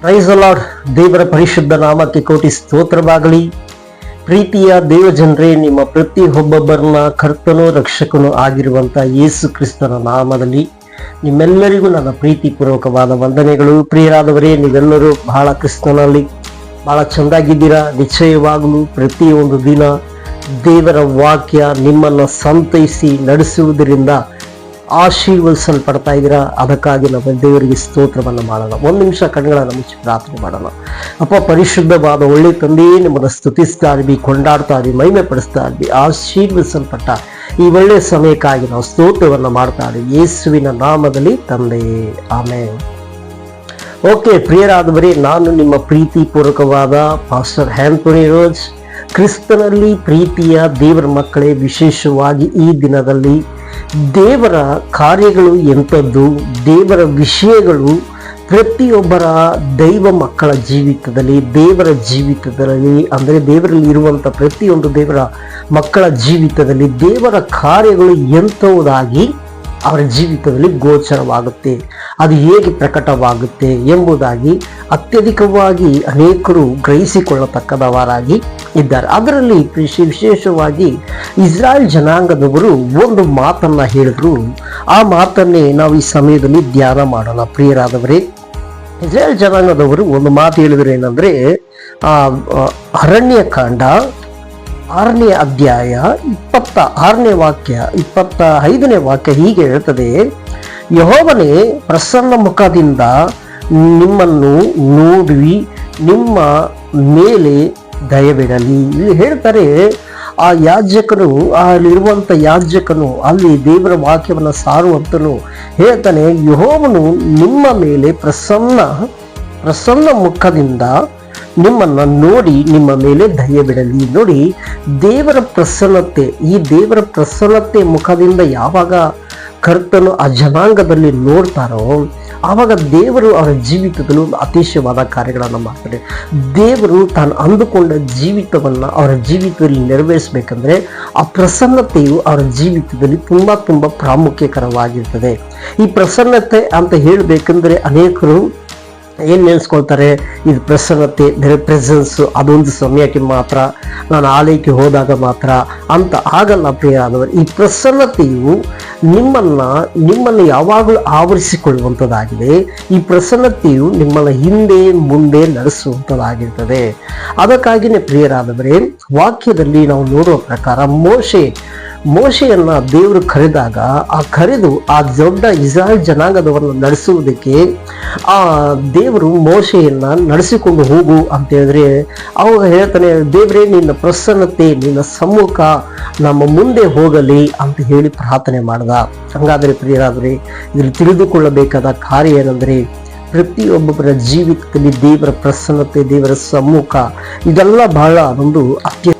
Price lord ದೇವರ ಪರಿಶುದ್ಧ ನಾಮಕ್ಕೆ ಕೋಟಿ ಸ್ತೋತ್ರವಾಗಲಿ. ಪ್ರೀತಿಯ ದೇವಜನರೇ ನಿಮ್ಮ ಪ್ರತಿಯೊಬ್ಬೊಬ್ಬರನ್ನ ಕರ್ತನೂ, ರಕ್ಷಕನೂ ಆಗಿರುವಂಥ ಯೇಸು ಕ್ರಿಸ್ತನ ನಾಮದಲ್ಲಿ ನಿಮ್ಮೆಲ್ಲರಿಗೂ ನನ್ನ ಪ್ರೀತಿಪೂರ್ವಕವಾದ ವಂದನೆಗಳು. ಪ್ರಿಯರಾದವರೇ, ನೀವೆಲ್ಲರೂ ಬಹಳ ಕ್ರಿಸ್ತನಲ್ಲಿ ಬಹಳ ಚೆಂದಾಗಿದ್ದೀರಾ? ನಿಶ್ಚಯವಾಗಲು ಪ್ರತಿಯೊಂದು ದಿನ ದೇವರ ವಾಕ್ಯ ನಿಮ್ಮನ್ನು ಸಂತೈಸಿ ನಡೆಸುವುದರಿಂದ ಆಶೀರ್ವದಿಸಲ್ಪಡ್ತಾ ಇದ್ದೀರಾ? ಅದಕ್ಕಾಗಿ ನಾವು ದೇವರಿಗೆ ಸ್ತೋತ್ರವನ್ನು ಮಾಡೋಣ. ಒಂದು ನಿಮಿಷ ಕಣ್ಗಳನ್ನು ಮುಚ್ಚಿ ಪ್ರಾರ್ಥನೆ ಮಾಡೋಣ. ಅಪ್ಪ, ಪರಿಶುದ್ಧವಾದ ಒಳ್ಳೆ ತಂದೆಯೇ ನಿಮ್ಮನ್ನು ಸ್ತುತಿಸ್ತಾ ಇದ್ವಿ ಕೊಂಡಾಡ್ತಾ ಇದ್ವಿ ಮಹಿಮೆ ಪಡಿಸ್ತಾ ಇದ್ವಿ ಆಶೀರ್ವದಿಸಲ್ಪಟ್ಟ ಈ ಒಳ್ಳೆಯ ಸಮಯಕ್ಕಾಗಿ ನಾವು ಸ್ತೋತ್ರವನ್ನು ಮಾಡ್ತಾ ಇದ್ದೀವಿ ಯೇಸುವಿನ ನಾಮದಲ್ಲಿ ತಂದೆಯೇ ಆಮೇಲೆ ಓಕೆ, ಪ್ರಿಯರಾದವರೇ, ನಾನು ನಿಮ್ಮ ಪ್ರೀತಿ ಪೂರ್ವಕವಾದ ಪಾಸ್ಟರ್ ಹ್ಯಾಂಥೋನಿ ರೋಜ್. ಕ್ರಿಸ್ತನಲ್ಲಿ ಪ್ರೀತಿಯ ದೇವರ ಮಕ್ಕಳೇ, ವಿಶೇಷವಾಗಿ ಈ ದಿನದಲ್ಲಿ ದೇವರ ಕಾರ್ಯಗಳು ಎಂಥದ್ದು? ದೇವರ ವಿಷಯಗಳು ಪ್ರತಿಯೊಬ್ಬರ ದೈವ ಮಕ್ಕಳ ಜೀವಿತದಲ್ಲಿ, ದೇವರ ಜೀವಿತದಲ್ಲಿ, ಅಂದರೆ ದೇವರಲ್ಲಿ ಇರುವಂಥ ಪ್ರತಿಯೊಂದು ದೇವರ ಮಕ್ಕಳ ಜೀವಿತದಲ್ಲಿ ದೇವರ ಕಾರ್ಯಗಳು ಎಂಥವುದಾಗಿ ಅವರ ಜೀವಿತದಲ್ಲಿ ಗೋಚರವಾಗುತ್ತೆ. ಅದು ಹೇಗೆ ಪ್ರಕಟವಾಗುತ್ತೆ ಎಂಬುದಾಗಿ ಅತ್ಯಧಿಕವಾಗಿ ಅನೇಕರು ಗ್ರಹಿಸಿಕೊಳ್ಳತಕ್ಕದವರಾಗಿ ಇದ್ದಾರೆ. ಅದರಲ್ಲಿ ಕೃಷಿ ವಿಶೇಷವಾಗಿ ಇಸ್ರಾಯೇಲ್ ಜನಾಂಗದವರು ಒಂದು ಮಾತನ್ನ ಹೇಳಿದ್ರು. ಆ ಮಾತನ್ನೇ ನಾವು ಈ ಸಮಯದಲ್ಲಿ ಧ್ಯಾನ ಮಾಡೋಣ. ಪ್ರಿಯರಾದವರೇ, ಇಸ್ರಾಯೇಲ್ ಜನಾಂಗದವರು ಒಂದು ಮಾತು ಹೇಳಿದ್ರು ಏನಂದ್ರೆ, ಆ ಅರಣ್ಯ ಅರಣ್ಯಕಾಂಡ ಆರನೇ ಅಧ್ಯಾಯ ಇಪ್ಪತ್ತ, ಆರನೇ ವಾಕ್ಯ, ಇಪ್ಪತ್ತ ಐದನೇ ವಾಕ್ಯ ಹೀಗೆ ಹೇಳ್ತದೆ. ಯಹೋವನೇ, ಪ್ರಸನ್ನ ಮುಖದಿಂದ ನಿಮ್ಮನ್ನು ನೋಡಿ ನಿಮ್ಮ ಮೇಲೆ ದಯವಿಡಲಿ ಇಲ್ಲಿ ಹೇಳ್ತಾರೆ, ಆ ಯಾಜಕನು ಅಲ್ಲಿರುವಂತ ಯಾಜಕನು, ಅಲ್ಲಿ ದೇವರ ವಾಕ್ಯವನ್ನು ಸಾರುವಂತನು ಹೇಳ್ತಾನೆ, ಯಹೋವನು ನಿಮ್ಮ ಮೇಲೆ ಪ್ರಸನ್ನ ಪ್ರಸನ್ನ ಮುಖದಿಂದ ನಿಮ್ಮನ್ನ ನೋಡಿ ನಿಮ್ಮ ಮೇಲೆ ದಯವಿಡಲಿ ನೋಡಿ, ದೇವರ ಪ್ರಸನ್ನತೆ, ಈ ದೇವರ ಪ್ರಸನ್ನತೆ ಮುಖದಿಂದ ಯಾವಾಗ ಕರ್ತನು ಆ ಜನಾಂಗದಲ್ಲಿ ನೋಡ್ತಾರೋ ಆವಾಗ ದೇವರು ಅವರ ಜೀವಿತದಲ್ಲೂ ಅತಿಶಯವಾದ ಕಾರ್ಯಗಳನ್ನು ಮಾಡ್ತಾರೆ. ದೇವರು ತಾನು ಅಂದುಕೊಂಡ ಜೀವಿತವನ್ನು ಅವರ ಜೀವಿತದಲ್ಲಿ ನೆರವೇರಿಸಬೇಕಂದ್ರೆ ಆ ಪ್ರಸನ್ನತೆಯು ಅವರ ಜೀವಿತದಲ್ಲಿ ತುಂಬ ತುಂಬ ಪ್ರಾಮುಖ್ಯಕರವಾಗಿರ್ತದೆ. ಈ ಪ್ರಸನ್ನತೆ ಅಂತ ಹೇಳಬೇಕಂದ್ರೆ ಅನೇಕರು ಏನ್ ನೆನೆಸ್ಕೊಳ್ತಾರೆ? ಇದು ಪ್ರಸನ್ನತೆ ಬೇರೆ ಪ್ರೆಸೆನ್ಸು ಅದೊಂದು ಸಮಯಕ್ಕೆ ಮಾತ್ರ, ನಾನು ಆಲಯಕ್ಕೆ ಹೋದಾಗ ಮಾತ್ರ ಅಂತ ಆಗಲ್ಲ ಪ್ರಿಯರಾದವರು. ಈ ಪ್ರಸನ್ನತೆಯು ನಿಮ್ಮನ್ನು ನಿಮ್ಮನ್ನು ಯಾವಾಗಲೂ ಆವರಿಸಿಕೊಳ್ಳುವಂಥದ್ದಾಗಿದೆ. ಈ ಪ್ರಸನ್ನತೆಯು ನಿಮ್ಮನ್ನು ಹಿಂದೆ, ಮುಂದೆ ನಡೆಸುವಂಥದ್ದಾಗಿರ್ತದೆ. ಅದಕ್ಕಾಗಿಯೇ ಪ್ರಿಯರಾದವರೇ, ವಾಕ್ಯದಲ್ಲಿ ನಾವು ನೋಡುವ ಪ್ರಕಾರ ಮೋಶೆ ಮೋಶೆಯನ್ನ ದೇವರು ಕರೆದಾಗ ಆ ಕರೆದು ಆ ದೊಡ್ಡ ಇಸ್ರಾಯೇಲ್ ಜನಾಂಗದವರನ್ನು ನಡೆಸುವುದಕ್ಕೆ ಆ ದೇವರು ಮೋಶೆಯನ್ನ ನಡೆಸಿಕೊಂಡು ಹೋಗು ಅಂತ ಹೇಳಿದ್ರೆ ಅವಾಗ ಹೇಳ್ತಾನೆ, ದೇವರೇ, ನಿನ್ನ ಪ್ರಸನ್ನತೆ, ನಿನ್ನ ಸಮ್ಮುಖ ನಮ್ಮ ಮುಂದೆ ಹೋಗಲಿ ಅಂತ ಹೇಳಿ ಪ್ರಾರ್ಥನೆ ಮಾಡ್ದ. ಹಂಗಾದ್ರೆ ಪ್ರಿಯರಾದ್ರೆ, ಇದ್ರಲ್ಲಿ ತಿಳಿದುಕೊಳ್ಳಬೇಕಾದ ಕಾರ್ಯ ಏನಂದ್ರೆ, ಪ್ರತಿಯೊಬ್ಬೊಬ್ಬರ ಜೀವಿತದಲ್ಲಿ ದೇವರ ಪ್ರಸನ್ನತೆ, ದೇವರ ಸಮ್ಮುಖ, ಇದೆಲ್ಲ ಬಹಳ ಒಂದು ಅತ್ಯ